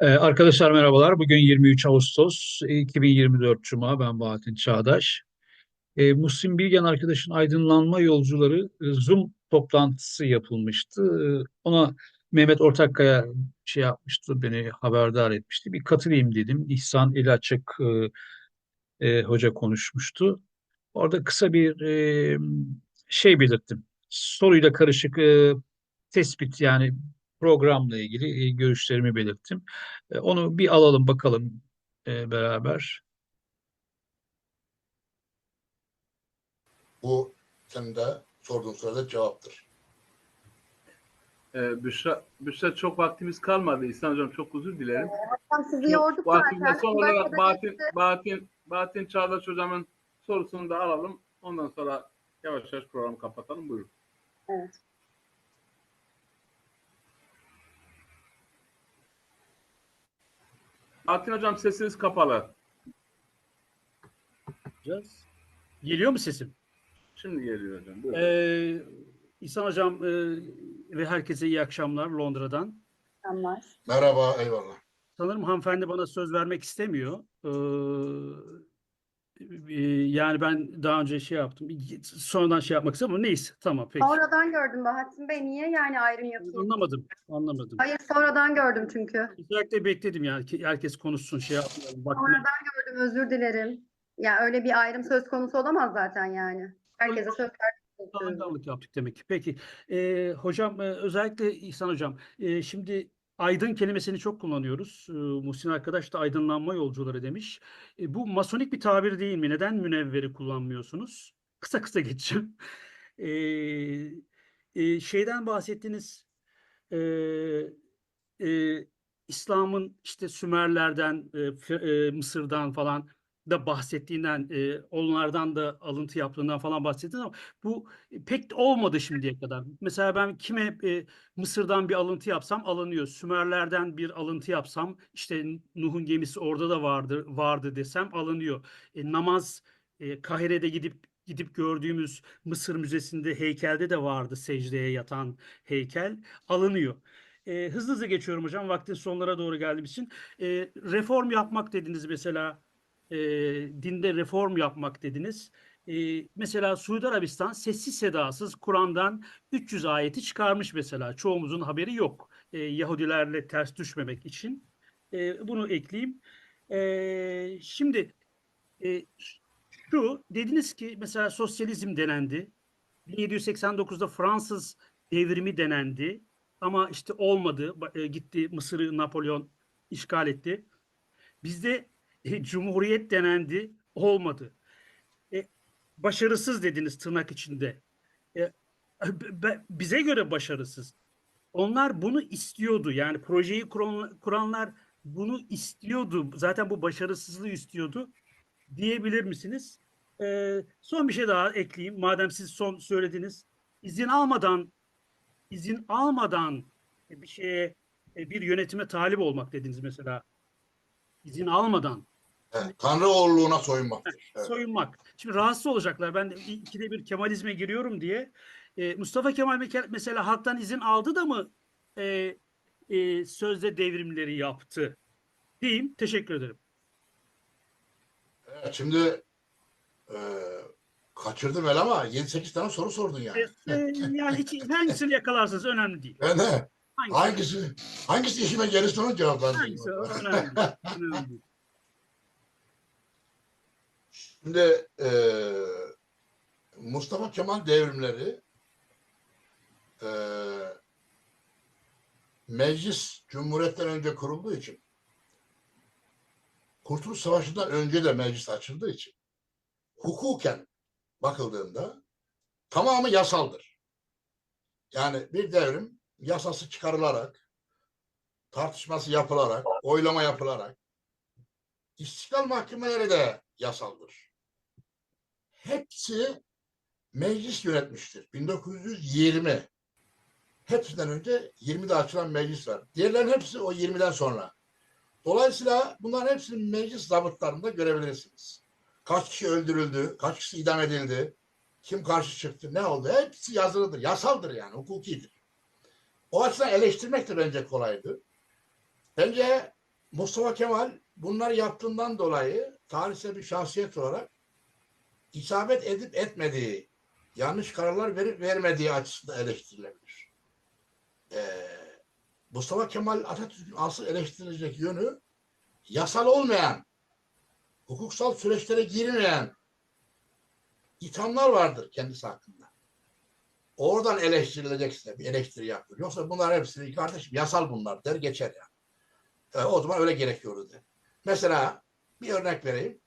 Ee, arkadaşlar merhabalar. Bugün 23 Ağustos 2024 Cuma. Ben Bahattin Çağdaş. Ee, Muhsin Bilgen arkadaşın aydınlanma yolcuları e, Zoom toplantısı yapılmıştı. Ee, ona Mehmet Ortakkaya şey yapmıştı, beni haberdar etmişti. Bir katılayım dedim. İhsan İlaçık e, e, hoca konuşmuştu. Orada kısa bir e, şey belirttim. Soruyla karışık e, tespit yani programla ilgili e, görüşlerimi belirttim. E, onu bir alalım bakalım e, beraber. Bu senin de sorduğun soruda cevaptır. Ee, Büşra, Büşra çok vaktimiz kalmadı. İhsan Hocam çok özür dilerim. Hocam sizi yorduk zaten. son olarak Bahattin, Bahattin, Bahattin Çağdaş Hocam'ın sorusunu da alalım. Ondan sonra yavaş yavaş programı kapatalım. Buyurun. Evet. Bahattin Hocam sesiniz kapalı. yapacağız. Geliyor mu sesim? Şimdi geliyor hocam. Buyurun. Ee, İhsan Hocam e, ve herkese iyi akşamlar Londra'dan. Selamlar. Merhaba, eyvallah. Sanırım hanımefendi bana söz vermek istemiyor. Ee, yani ben daha önce şey yaptım. Sonradan şey yapmak istedim ama neyse tamam peki. Sonradan gördüm Bahattin Bey. Niye yani ayrım yapıyorsunuz? Anlamadım. Anlamadım. Hayır sonradan gördüm çünkü. Özellikle bekledim yani ki herkes konuşsun şey yapmayalım. Bak, Sonradan gördüm özür dilerim. Ya öyle bir ayrım söz konusu olamaz zaten yani. Herkese söz verdik. Alınganlık yaptık demek ki. Peki. Ee, hocam e, özellikle İhsan Hocam e, şimdi aydın kelimesini çok kullanıyoruz. Ee, Muhsin arkadaş da aydınlanma yolcuları demiş. E, bu masonik bir tabir değil mi? Neden münevveri kullanmıyorsunuz? Kısa kısa geçeceğim. Ee, e, şeyden bahsettiniz. Ee, e, İslam'ın işte Sümerlerden, e, e, Mısır'dan falan da bahsettiğinden, e, onlardan da alıntı yaptığından falan bahsettiniz ama bu pek de olmadı şimdiye kadar. Mesela ben kime e, Mısır'dan bir alıntı yapsam alınıyor. Sümerlerden bir alıntı yapsam işte Nuh'un gemisi orada da vardı vardı desem alınıyor. E, namaz e, Kahire'de gidip gidip gördüğümüz Mısır Müzesi'nde heykelde de vardı secdeye yatan heykel alınıyor. E, hızlı hızlı geçiyorum hocam. Vaktin sonlara doğru geldiğim için. E, reform yapmak dediniz mesela. E, dinde reform yapmak dediniz. E, mesela Suudi Arabistan sessiz sedasız Kur'an'dan 300 ayeti çıkarmış mesela. Çoğumuzun haberi yok. E, Yahudilerle ters düşmemek için. E, bunu ekleyeyim. E, şimdi e, şu dediniz ki mesela sosyalizm denendi. 1789'da Fransız devrimi denendi. Ama işte olmadı. E, Gitti Mısır'ı Napolyon işgal etti. Bizde Cumhuriyet denendi. Olmadı. E, başarısız dediniz tırnak içinde. E, bize göre başarısız. Onlar bunu istiyordu. Yani projeyi kuran- kuranlar bunu istiyordu. Zaten bu başarısızlığı istiyordu. Diyebilir misiniz? E, son bir şey daha ekleyeyim. Madem siz son söylediniz. İzin almadan izin almadan bir şeye e, bir yönetime talip olmak dediniz mesela. İzin almadan Evet, Tanrı oğulluğuna soyunmaktır. Evet. soyunmak. Şimdi rahatsız olacaklar. Ben de ikide bir Kemalizme giriyorum diye. E, Mustafa Kemal mesela halktan izin aldı da mı e, e, sözde devrimleri yaptı? Diyeyim. Teşekkür ederim. Evet, şimdi e, kaçırdım el ama 7-8 tane soru sordun yani. E, e, yani hiç, hangisini yakalarsınız önemli değil. Ben de Hangisi, hangisi, hangisi işime gelirse onu cevaplandırayım. hangisi önemli değil. Önemli değil. Şimdi e, Mustafa Kemal devrimleri e, meclis Cumhuriyet'ten önce kurulduğu için Kurtuluş Savaşı'ndan önce de meclis açıldığı için hukuken bakıldığında tamamı yasaldır. Yani bir devrim yasası çıkarılarak tartışması yapılarak, oylama yapılarak İstiklal mahkemeleri de yasaldır. Hepsi meclis yönetmiştir. 1920. Hepsinden önce 20'de açılan meclis var. Diğerlerin hepsi o 20'den sonra. Dolayısıyla bunların hepsini meclis zabıtlarında görebilirsiniz. Kaç kişi öldürüldü, kaç kişi idam edildi, kim karşı çıktı, ne oldu? Hepsi yazılıdır, yasaldır yani, hukukidir. O açıdan eleştirmek de bence kolaydı. Bence Mustafa Kemal bunları yaptığından dolayı tarihsel bir şahsiyet olarak isabet edip etmediği, yanlış kararlar verip vermediği açısından eleştirilebilir. Ee, Mustafa Kemal Atatürk'ün asıl eleştirilecek yönü yasal olmayan, hukuksal süreçlere girmeyen ithamlar vardır kendisi hakkında. Oradan eleştirilecekse bir eleştiri yapıyor. Yoksa bunlar hepsi kardeşim yasal bunlar der geçer yani. E, o zaman öyle gerekiyordu der. Mesela bir örnek vereyim.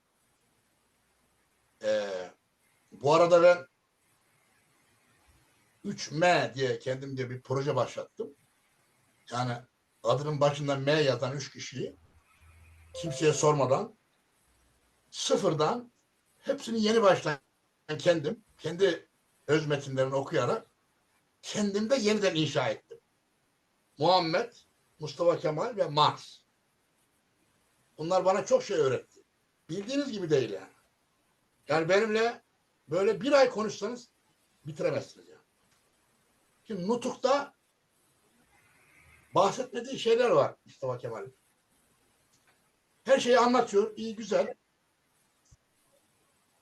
E, bu arada ben 3M diye kendimce bir proje başlattım. Yani adının başında M yazan üç kişiyi kimseye sormadan sıfırdan hepsini yeni başlayan kendim kendi öz metinlerini okuyarak kendimde yeniden inşa ettim. Muhammed, Mustafa Kemal ve Marx. Bunlar bana çok şey öğretti. Bildiğiniz gibi değil yani. Yani benimle böyle bir ay konuşsanız bitiremezsiniz yani. Şimdi Nutuk'ta bahsetmediği şeyler var Mustafa Kemal'in. Her şeyi anlatıyor. iyi güzel.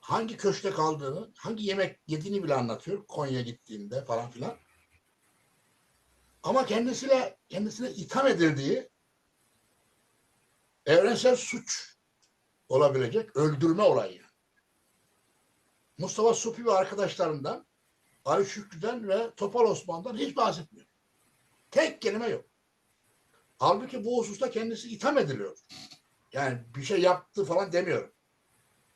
Hangi köşkte kaldığını, hangi yemek yediğini bile anlatıyor. Konya gittiğinde falan filan. Ama kendisiyle kendisine itham edildiği evrensel suç olabilecek öldürme olayı. Mustafa Supi ve arkadaşlarından Ali Şükrü'den ve Topal Osman'dan hiç bahsetmiyor. Tek kelime yok. Halbuki bu hususta kendisi itham ediliyor. Yani bir şey yaptı falan demiyorum.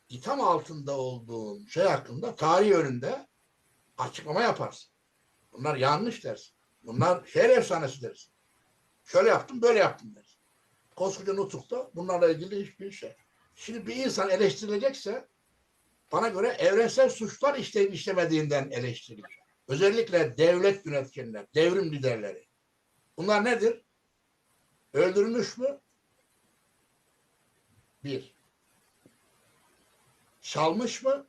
İtham altında olduğun şey hakkında tarih önünde açıklama yaparsın. Bunlar yanlış dersin. Bunlar şehir efsanesi dersin. Şöyle yaptım, böyle yaptım dersin. Koskoca Nutuk'ta bunlarla ilgili hiçbir şey. Şimdi bir insan eleştirilecekse bana göre evrensel suçlar işleyip işlemediğinden eleştirilir. Özellikle devlet yönetkenler, devrim liderleri. Bunlar nedir? Öldürülmüş mü? Bir. Çalmış mı?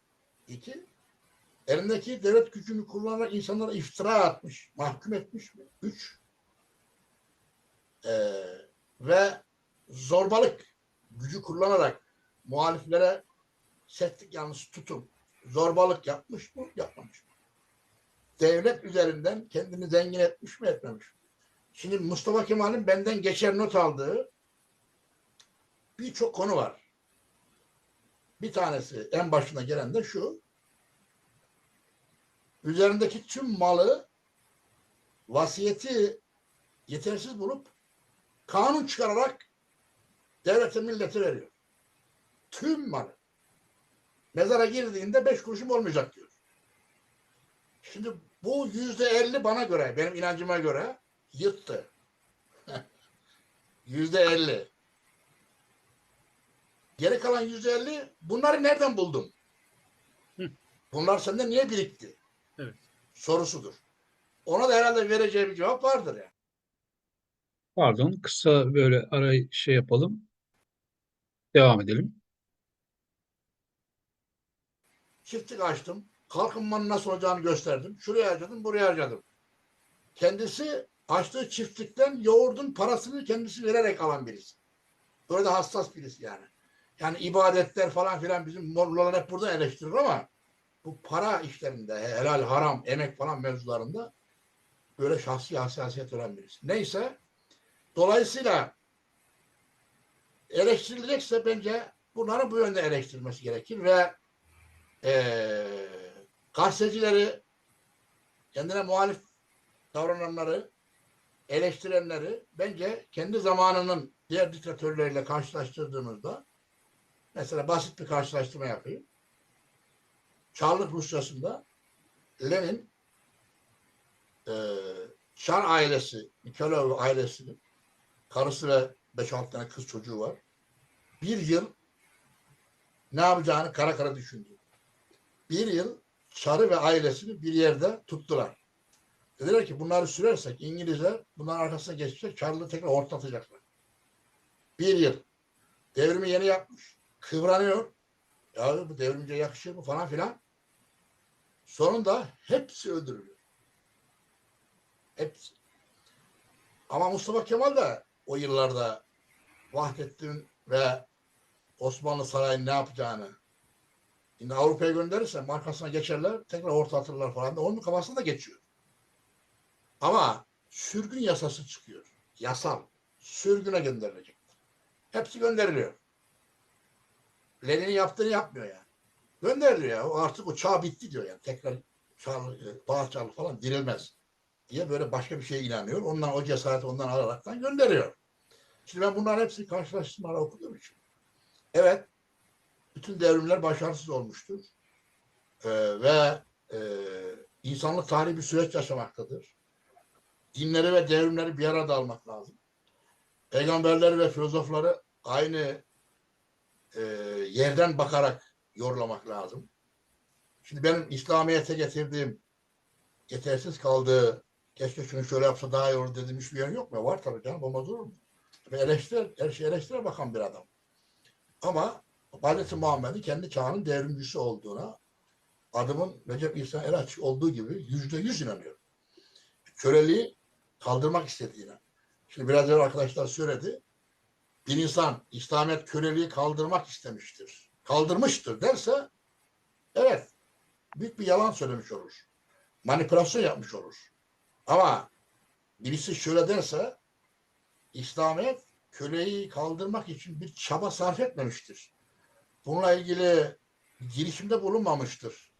İki. Elindeki devlet gücünü kullanarak insanlara iftira atmış, mahkum etmiş mi? Üç. Ee, ve zorbalık gücü kullanarak muhaliflere sertlik yanlısı tutum zorbalık yapmış mı? Yapmamış mı? Devlet üzerinden kendini zengin etmiş mi? Etmemiş mi? Şimdi Mustafa Kemal'in benden geçer not aldığı birçok konu var. Bir tanesi en başına gelen de şu. Üzerindeki tüm malı vasiyeti yetersiz bulup kanun çıkararak devlete millete veriyor. Tüm malı. Mezara girdiğinde beş kuruşum olmayacak diyor. Şimdi bu yüzde elli bana göre, benim inancıma göre yırttı. Yüzde elli. Geri kalan yüzde elli bunları nereden buldun? Hı. Bunlar sende niye birikti? Evet. Sorusudur. Ona da herhalde vereceği bir cevap vardır yani. Pardon, kısa böyle arayı şey yapalım. Devam edelim. Çiftlik açtım. Kalkınmanın nasıl olacağını gösterdim. Şuraya harcadım, buraya harcadım. Kendisi açtığı çiftlikten yoğurdun parasını kendisi vererek alan birisi. Böyle de hassas birisi yani. Yani ibadetler falan filan bizim Mollalar hep burada eleştirir ama bu para işlerinde, helal, haram, emek falan mevzularında böyle şahsi hassasiyet olan birisi. Neyse dolayısıyla eleştirilecekse bence bunların bu yönde eleştirilmesi gerekir ve eee gazetecileri kendine muhalif davrananları eleştirenleri bence kendi zamanının diğer diktatörleriyle karşılaştırdığımızda mesela basit bir karşılaştırma yapayım. Çarlık Rusyası'nda Lenin eee Çar ailesi, Nikolov ailesinin karısı ve 5-6 tane kız çocuğu var. Bir yıl ne yapacağını kara kara düşündü. Bir yıl Çar'ı ve ailesini bir yerde tuttular. Dediler ki bunları sürersek İngilizler bunların arkasına geçecek, Çarlı'yı tekrar ortlatacaklar. Bir yıl. Devrimi yeni yapmış. Kıvranıyor. Ya bu devrimce yakışır mı falan filan. Sonunda hepsi öldürülüyor. Hepsi. Ama Mustafa Kemal de o yıllarda Vahdettin ve Osmanlı Sarayı'nın ne yapacağını Şimdi Avrupa'ya gönderirse markasına geçerler, tekrar orta atırlar falan da onun kafasında da geçiyor. Ama sürgün yasası çıkıyor. Yasal. Sürgüne gönderilecek. Hepsi gönderiliyor. Lenin'in yaptığını yapmıyor yani. Gönderiliyor ya. O artık o çağ bitti diyor yani. Tekrar çağ, bağır çağlı falan dirilmez. Diye böyle başka bir şeye inanıyor. Ondan o cesareti ondan alaraktan gönderiyor. Şimdi ben bunların hepsini karşılaştırmalar okuduğum için. Evet. Bütün devrimler başarısız olmuştur. Ee, ve e, insanlık tarihi bir süreç yaşamaktadır. Dinleri ve devrimleri bir arada almak lazım. Peygamberleri ve filozofları aynı e, yerden bakarak yorulamak lazım. Şimdi benim İslamiyet'e getirdiğim yetersiz kaldığı keşke şunu şöyle yapsa daha iyi olur dediğim hiçbir yer yok mu? Var tabii canım olmaz olur mu? Eleştir, her şeyi eleştire bakan bir adam. Ama Hazreti Muhammed'in kendi çağının devrimcisi olduğuna adımın Recep İhsan Eraç olduğu gibi yüzde yüz inanıyorum. Köleliği kaldırmak istediğine. Şimdi biraz önce arkadaşlar söyledi. Bir insan İslamiyet köleliği kaldırmak istemiştir. Kaldırmıştır derse evet büyük bir yalan söylemiş olur. Manipülasyon yapmış olur. Ama birisi şöyle derse İslamiyet köleyi kaldırmak için bir çaba sarf etmemiştir. Bununla ilgili girişimde bulunmamıştır.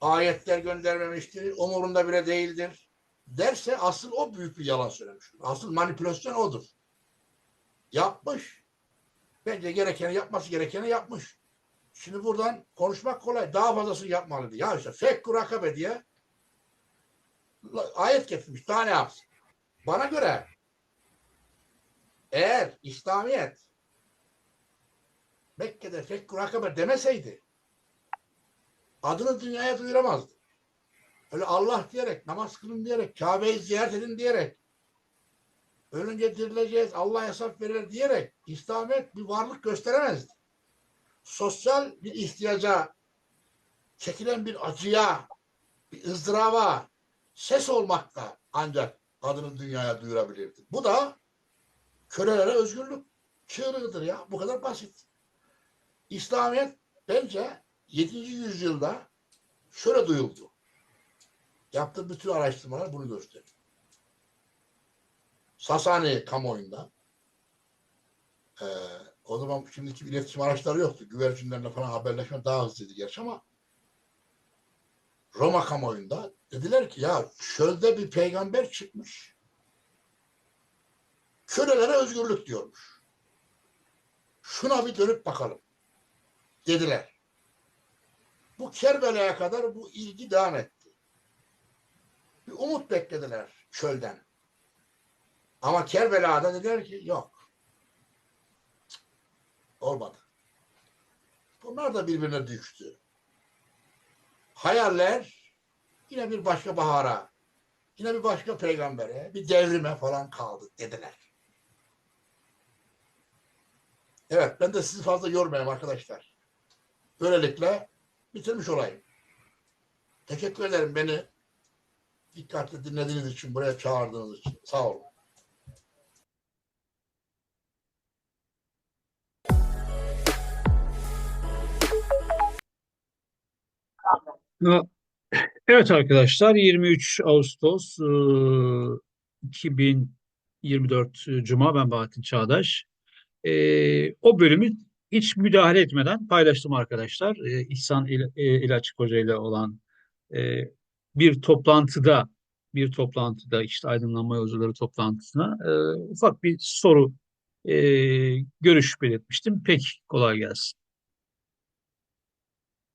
Ayetler göndermemiştir, umurunda bile değildir derse asıl o büyük bir yalan söylemiştir. Asıl manipülasyon odur. Yapmış. Bence gerekeni yapması gerekeni yapmış. Şimdi buradan konuşmak kolay. Daha fazlasını yapmalıydı. Ya işte fekkur rakabe diye ayet getirmiş. Daha ne yapsın? Bana göre eğer İslamiyet Mekke'de fekkur rakabe demeseydi adını dünyaya duyuramazdı. Öyle Allah diyerek, namaz kılın diyerek, Kabe'yi ziyaret edin diyerek, ölünce dirileceğiz, Allah hesap verir diyerek İslamiyet bir varlık gösteremezdi. Sosyal bir ihtiyaca, çekilen bir acıya, bir ızdıraba ses olmakta ancak adını dünyaya duyurabilirdi. Bu da kölelere özgürlük çığırıdır ya. Bu kadar basit. İslamiyet bence 7. yüzyılda şöyle duyuldu. Yaptığı bütün araştırmalar bunu gösteriyor. Sasani kamuoyunda e, o zaman şimdiki iletişim araçları yoktu. Güvercinlerle falan haberleşme daha hızlıydı gerçi ama Roma kamuoyunda dediler ki ya çölde bir peygamber çıkmış. Kölelere özgürlük diyormuş. Şuna bir dönüp bakalım dediler. Bu Kerbela'ya kadar bu ilgi devam etti. Bir umut beklediler çölden. Ama Kerbela'da dediler ki yok. Olmadı. Bunlar da birbirine düştü. Hayaller yine bir başka bahara, yine bir başka peygambere, bir devrime falan kaldı dediler. Evet ben de sizi fazla yormayayım arkadaşlar. Böylelikle bitirmiş olayım. Teşekkür ederim beni dikkatli dinlediğiniz için, buraya çağırdığınız için. Sağ olun. Evet arkadaşlar 23 Ağustos e, 2024 Cuma ben Bahattin Çağdaş. E, o bölümü hiç müdahale etmeden paylaştım arkadaşlar. E, İhsan İl, e, İlaçık Hoca ile olan e, bir toplantıda bir toplantıda işte aydınlanma yolcuları toplantısına e, ufak bir soru e, görüş belirtmiştim. Peki kolay gelsin.